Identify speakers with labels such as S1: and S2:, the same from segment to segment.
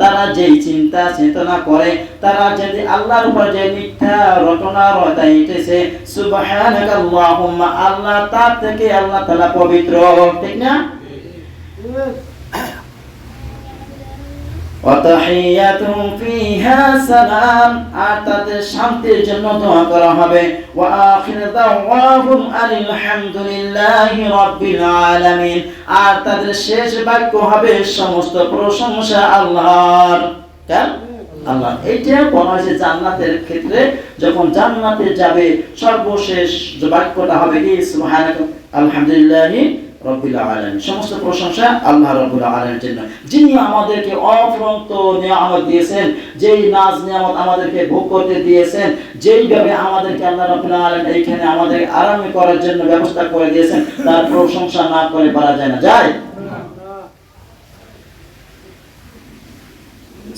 S1: তারা যেই চিন্তা চেতনা করে, তারা যদি আল্লাহর উপর যে মিথ্যা রটনা রটাইতেছে আল্লাহ তার থেকে আল্লাহ তালা পবিত্র, ঠিক না? وتحيتهم فيها سلام আর তাদের শান্তির জন্য দোয়া করা হবে وآخر دعواهم أن الحمد لله رب العالمين আর তাদের শেষ বাক্য হবে সমস্ত প্রশংসা আল্লাহর কেন আল্লাহ এইটা বলা হয়েছে জান্নাতের ক্ষেত্রে যখন জান্নাতে যাবে সর্বশেষ যে বাক্যটা হবে কি সুবহানাক আলহামদুলিল্লাহি রব্বিল আলামিন সমস্ত প্রশংসা আল্লাহ রব্বুল আলামিনের জন্য যিনি আমাদেরকে অফরন্ত নিয়ামত দিয়েছেন যেই নাজ নিয়ামত আমাদেরকে ভোগ করতে দিয়েছেন যেইভাবে আমাদেরকে আল্লাহ রব্বুল আলামিন এইখানে আমাদের আরামে করার জন্য ব্যবস্থা করে দিয়েছেন তার প্রশংসা না করে পারা যায় না যায়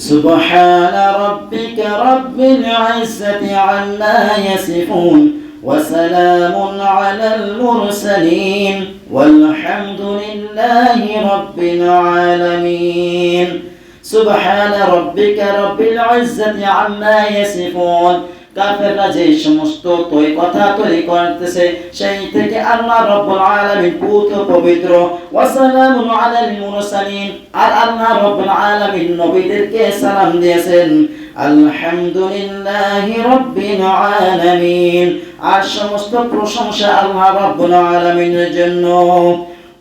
S1: سبحان ربك رب العزة عما يصفون وسلام على المرسلين والحمد لله رب العالمين سبحان ربك رب العزة عما يصفون কাফেররা যে সমস্ত তৈ কথা তৈরি করতেছে সেই থেকে আল্লাহ রব্বুল আলামিন পুত পবিত্র ওয়াসালামুন আলাল মুরসালিন আর আল্লাহ রব্বুল আলামিন নবীদেরকে সালাম দিয়েছেন আলহামদুলিল্লাহি রাব্বিল আলামিন আর সমস্ত প্রশংসা আল্লাহ রব্বুল আলামিনের জন্য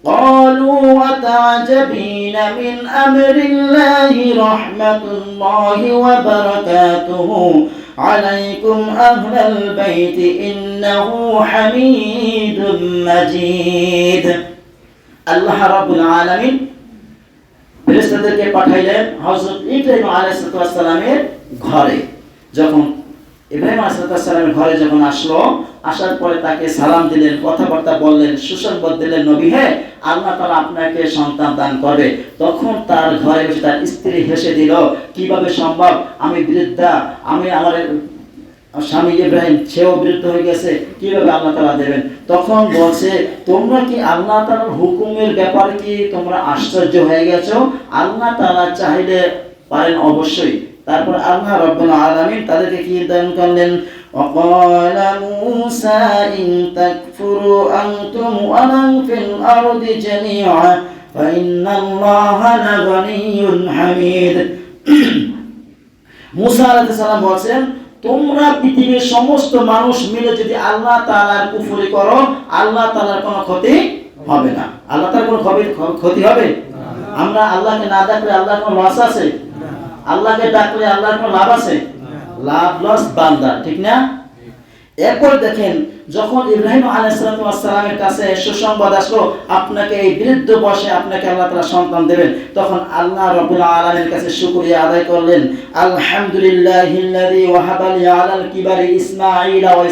S1: قالوا وتعجبين من أمر الله رحمة الله وبركاته عليكم أهل البيت إنه حميد مجيد আল্লাহ রাব্বুল আলামিন ফেরেশতাদেরকে পাঠাইলেন হযরত ইব্রাহিম আলাইহিস সালামের ঘরে। যখন ইব্রাহিম আলাইহিস সালামের ঘরে যখন আসলো, আসার পরে তাকে সালাম দিলেন, কথাবার্তা বললেন, সুসংবাদ দিলেন, নবী হ্যাঁ আল্লাহ তাআলা আপনাকে সন্তান দান করবে। তখন তার ঘরে বসে তার স্ত্রী হেসে দিল, কীভাবে সম্ভব? আমি বৃদ্ধা, আমি আমার স্বামী ইব্রাহিম সেও বিরুদ্ধ হয়ে গেছে কিভাবে আল্লাহ তালা দেবেন তখন বলছে তোমরা কি আল্লাহ তালার হুকুমের ব্যাপারে কি তোমরা আশ্চর্য হয়ে গেছো আল্লাহ তালা চাইলে পারেন অবশ্যই তারপর আল্লাহ রব্বুল আলামিন তাদেরকে কি দান করলেন وقال موسى إن تكفروا أنتم ومن في الأرض جميعا فإن الله لغني حميد মুসা আলাইহিস সালাম বলছেন তোমরা পৃথিবীর সমস্ত মানুষ মিলে যদি আল্লাহ তালার কুফুরি করো আল্লাহ তালার কোনো ক্ষতি হবে না। আল্লাহ তার কোনো ক্ষতি- হবে? আমরা আল্লাহকে না ডাকলে আল্লাহর কোনো লস আছে? আল্লাহকে ডাকলে আল্লাহর কোনো লাভ আছে? লাভ লস বান্দা ঠিক না? এরপর দেখেন, যখন ইব্রাহিম আলাইসালামের কাছে সুসংবাদ আসলো, আপনাকে এই বৃদ্ধ বয়সে আপনাকে আল্লাহ তাআলা সন্তান দেবেন, তখন আল্লাহ রাব্বুল আলামিনের কাছে শুকরিয়া আদায় করলেন।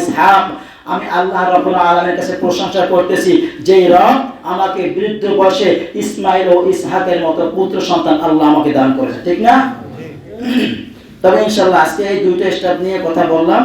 S1: ইসহাক। আমি আল্লাহ রাব্বুল আলামিনের কাছে প্রশংসা করতেছি যে রব আমাকে বৃদ্ধ বয়সে ইসমাইল ও ইসহাকের মতো পুত্র সন্তান আল্লাহ আমাকে দান করেছে, ঠিক না? তবে ইনশাল্লাহ আজকে এই দুইটা স্টেপ নিয়ে কথা বললাম।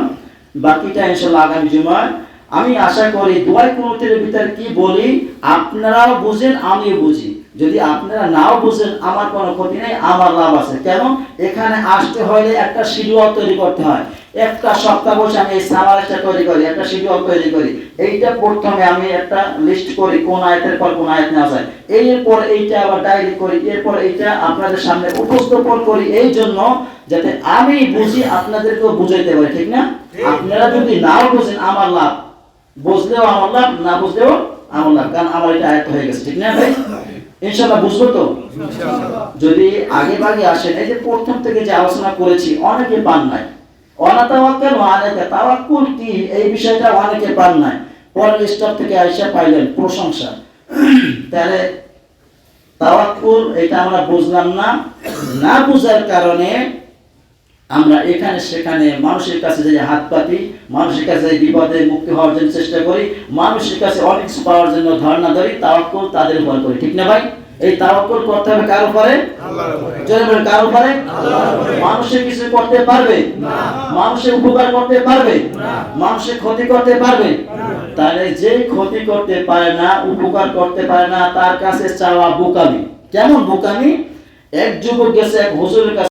S1: বাকিটা ইনশাল্লাহ আগামী জুমায়। আমি আশা করি দোয়াই কুনুতের ভিতরে কি বলি? আপনারাও বুঝেন, আমিও বুঝি। যদি আপনারা নাও বুঝেন আমার কোনো ক্ষতি নেই আমার লাভ আছে। কেন এখানে আসতে হলে একটা শিডিউল তৈরি করতে হয়। একটা সপ্তাহ বসে আমি এই সামারেসটা তৈরি করি একটা শিডিউল তৈরি করি। এইটা প্রথমে আমি একটা লিস্ট করি কোন আয়তের পর কোন আয়াত নেওয়া যায় এরপর এইটা আবার ডায়েরি করি এরপর এইটা আপনাদের সামনে উপস্থাপন করি। এই জন্য যাতে আমি বুঝি আপনাদেরকেও বুঝাইতে পারি ঠিক না? আপনারা যদি নাও বুঝেন আমার লাভ। বুঝলেও আমার লাভ না বুঝলেও আমার লাভ কারণ আমার এটা আয়ত্ত হয়ে গেছে ঠিক না ভাই? ইনশাল্লাহ বুঝব তো? যদি আগে ভাগে আসেন, এই যে প্রথম থেকে যে আলোচনা করেছি, অনেকে পান নাই। কি? এই বিষয়টা অনেকে পান নাই। পরের স্টপ থেকে আইসা পাইলেন প্রশংসা। তাহলে তাওয়াক্কুল, এটা আমরা বুঝলাম না। না বুঝার কারণে আমরা এখানে সেখানে মানুষের কাছে যে হাত পাতি মানুষের কাছে বিপদে মুক্তি হওয়ার জন্য চেষ্টা করি মানুষের কাছে অনেক কিছু পাওয়ার জন্য ধারণা ধরি তাওয়াক্কুল তাদের উপর করি ঠিক না ভাই? এই তাওয়াক্কুল করতে হবে কার উপরে? বলেন কার উপরে? মানুষের কিছু করতে পারবে? মানুষের উপকার করতে পারবে? মানুষের ক্ষতি করতে পারবে? তাহলে যে ক্ষতি করতে পারে না উপকার করতে পারে না তার কাছে চাওয়া বোকামি। কেমন বোকামি? এক যুবক গেছে এক হুজুরের কাছে